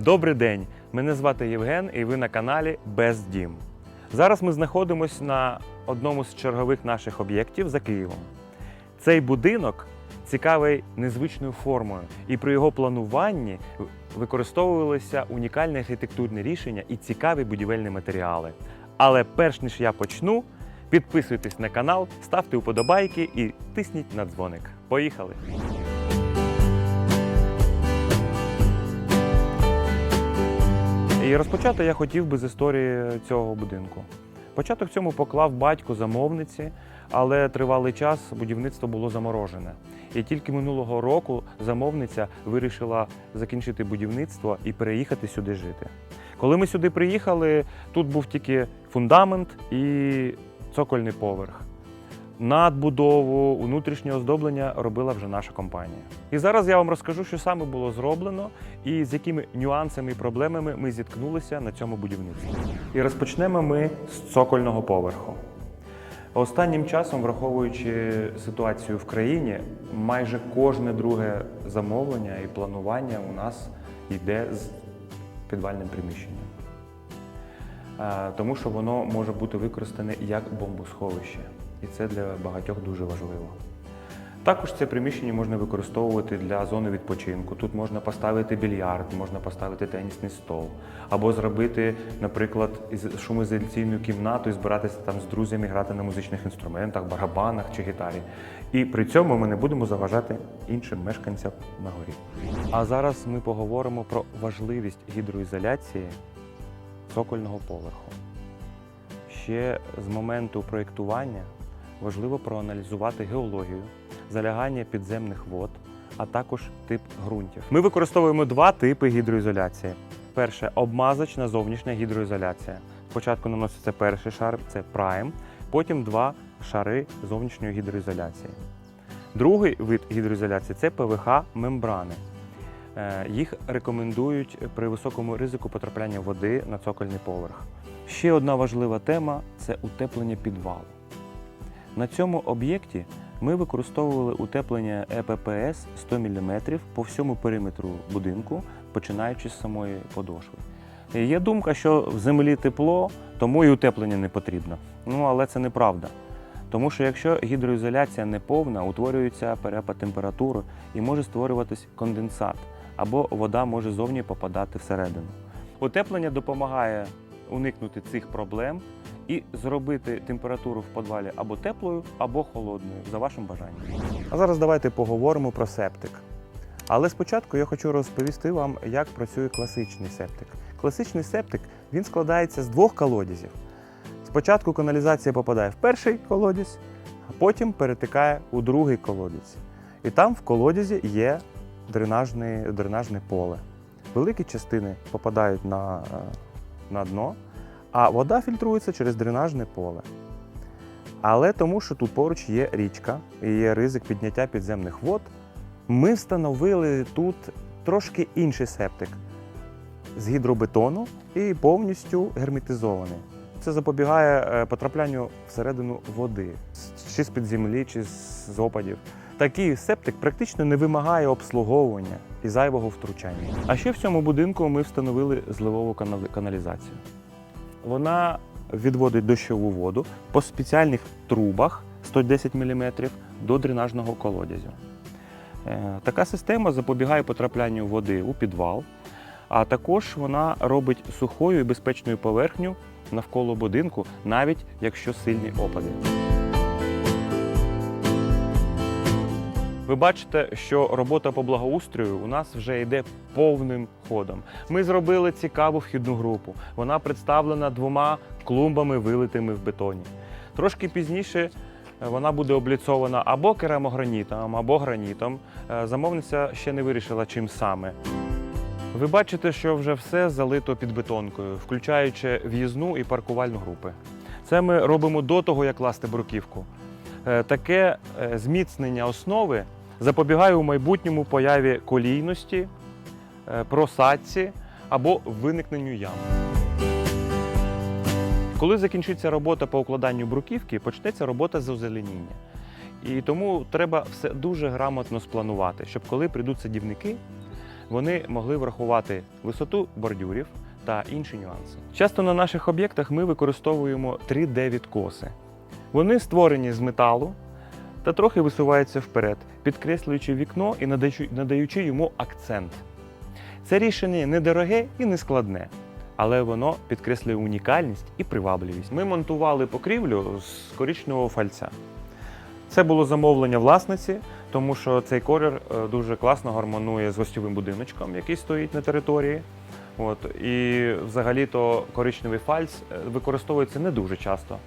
Добрий день! Мене звати Євген і ви на каналі Без Дім. Зараз ми знаходимося на одному з чергових наших об'єктів за Києвом. Цей будинок цікавий незвичною формою, і при його плануванні використовувалися унікальні архітектурні рішення і цікаві будівельні матеріали. Але перш ніж я почну, підписуйтесь на канал, ставте вподобайки і тисніть на дзвоник. Поїхали! І розпочати я хотів би з історії цього будинку. Початок цьому поклав батько замовниці, але тривалий час будівництво було заморожене. І тільки минулого року замовниця вирішила закінчити будівництво і переїхати сюди жити. Коли ми сюди приїхали, тут був тільки фундамент і цокольний поверх. Надбудову, внутрішнє оздоблення робила вже наша компанія. І зараз я вам розкажу, що саме було зроблено і з якими нюансами і проблемами ми зіткнулися на цьому будівництві. І розпочнемо ми з цокольного поверху. Останнім часом, враховуючи ситуацію в країні, майже кожне друге замовлення і планування у нас йде з підвальним приміщенням. Е, Тому що воно може бути використане як бомбосховище, і це для багатьох дуже важливо. Також це приміщення можна використовувати для зони відпочинку. Тут можна поставити більярд, можна поставити тенісний стол, або зробити, наприклад, із- шумоізоляційну кімнату і збиратися там з друзями, грати на музичних інструментах, барабанах чи гітарі. І при цьому ми не будемо заважати іншим мешканцям на горі. А зараз ми поговоримо про важливість гідроізоляції цокольного поверху. Ще з моменту проєктування важливо проаналізувати геологію, залягання підземних вод, а також тип ґрунтів. Ми використовуємо два типи гідроізоляції. Перше обмазочна зовнішня гідроізоляція. Спочатку наноситься перший шар, це прайм, потім два шари зовнішньої гідроізоляції. Другий вид гідроізоляції це ПВХ-мембрани. Е, Їх рекомендують при високому ризику потрапляння води на цокольний поверх. Ще одна важлива тема це утеплення підвалу. На цьому об'єкті ми використовували утеплення ЕППС 100 мм по всьому периметру будинку, починаючи з самої подошви. Є думка, що в землі тепло, тому і утеплення не потрібно. Ну, але це неправда. Тому що якщо гідроізоляція не повна, утворюється перепад температури і може створюватись конденсат, або вода може зовні попадати всередину. Утеплення допомагає уникнути цих проблем і зробити температуру в підвалі або теплою, або холодною, за вашим бажанням. А зараз давайте поговоримо про септик. Але спочатку я хочу розповісти вам, як працює класичний септик. Класичний септик він складається з двох колодязів. Спочатку каналізація попадає в перший колодязь, а потім перетикає у другий колодязь. І там в колодязі є дренажне, дренажне поле. Великі частини попадають на, е, на дно, а вода фільтрується через дренажне поле. Але тому, що тут поруч є річка і є ризик підняття підземних вод, ми встановили тут трошки інший септик з гідробетону і повністю герметизований. Це запобігає е, потраплянню всередину води, чи з-під землі, чи з опадів. Такий септик практично не вимагає обслуговування і зайвого втручання. А ще в цьому будинку ми встановили зливову каналізацію. Вона відводить дощову воду по спеціальних трубах 110 мм до дренажного колодязю. Е, Така система запобігає потраплянню води у підвал, а також вона робить сухою і безпечною поверхню навколо будинку, навіть якщо сильні опади. Ви бачите, що робота по благоустрою у нас вже йде повним ходом. Ми зробили цікаву вхідну групу. Вона представлена двома клумбами, вилитими в бетоні. Трошки пізніше е, вона буде обліцована або керамогранітом, або гранітом. Е, Замовниця ще не вирішила, чим саме. Ви бачите, що вже все залито під бетонкою, включаючи в'їзну і паркувальну групи. Це ми робимо до того, як класти бруківку. Е, Таке зміцнення основи запобігає у майбутньому появі колійності, е, просадці або виникненню ям. Коли закінчиться робота по укладанню бруківки, почнеться робота з озеленіння. І тому треба все дуже грамотно спланувати, щоб коли прийдуть садівники, Вони могли врахувати висоту бордюрів та інші нюанси. Часто на наших об'єктах ми використовуємо 3D-відкоси. Вони створені з металу та трохи висуваються вперед, підкреслюючи вікно і надаючи- йому акцент. Це рішення недороге і не складне, але воно підкреслює унікальність і привабливість. Ми монтували покрівлю з коричневого фальця. Це було замовлення власниці, тому що цей колір е, дуже класно гармонує з гостьовим будиночком, який стоїть на території. От, і взагалі-то коричневий фальц е, використовується не дуже часто.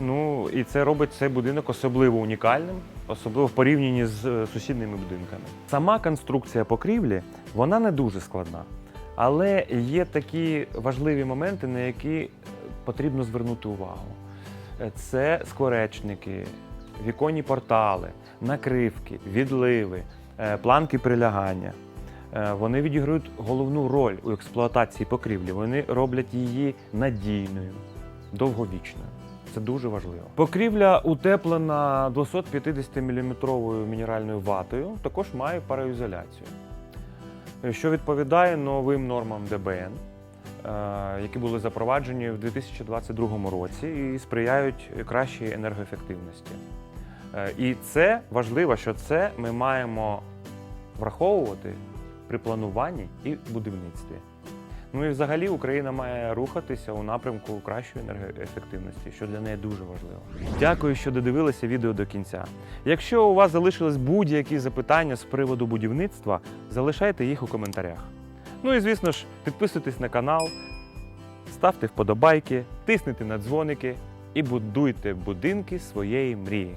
Ну і це робить цей будинок особливо унікальним, особливо в порівнянні з е, сусідніми будинками. Сама конструкція покрівлі вона не дуже складна, але є такі важливі моменти, на які е, потрібно звернути увагу. Е, Це скоречники, віконні портали, накривки, відливи, планки прилягання. Вони відіграють головну роль у експлуатації покрівлі. Вони роблять її надійною, довговічною. Це дуже важливо. Покрівля утеплена 250 мм мінеральною ватою, також має пароізоляцію, е, що відповідає новим нормам ДБН, е, які були запроваджені в 2022 році і сприяють кращій енергоефективності. Е, І це важливо, що це ми маємо враховувати при плануванні і будівництві. Ну і взагалі Україна має рухатися у напрямку кращої енергоефективності, що для неї дуже важливо. Дякую, що додивилися відео до кінця. Якщо у вас залишились будь-які запитання з приводу будівництва, залишайте їх у коментарях. Ну і звісно ж, підписуйтесь на канал, ставте вподобайки, тисніть на дзвоники і будуйте будинки своєї мрії.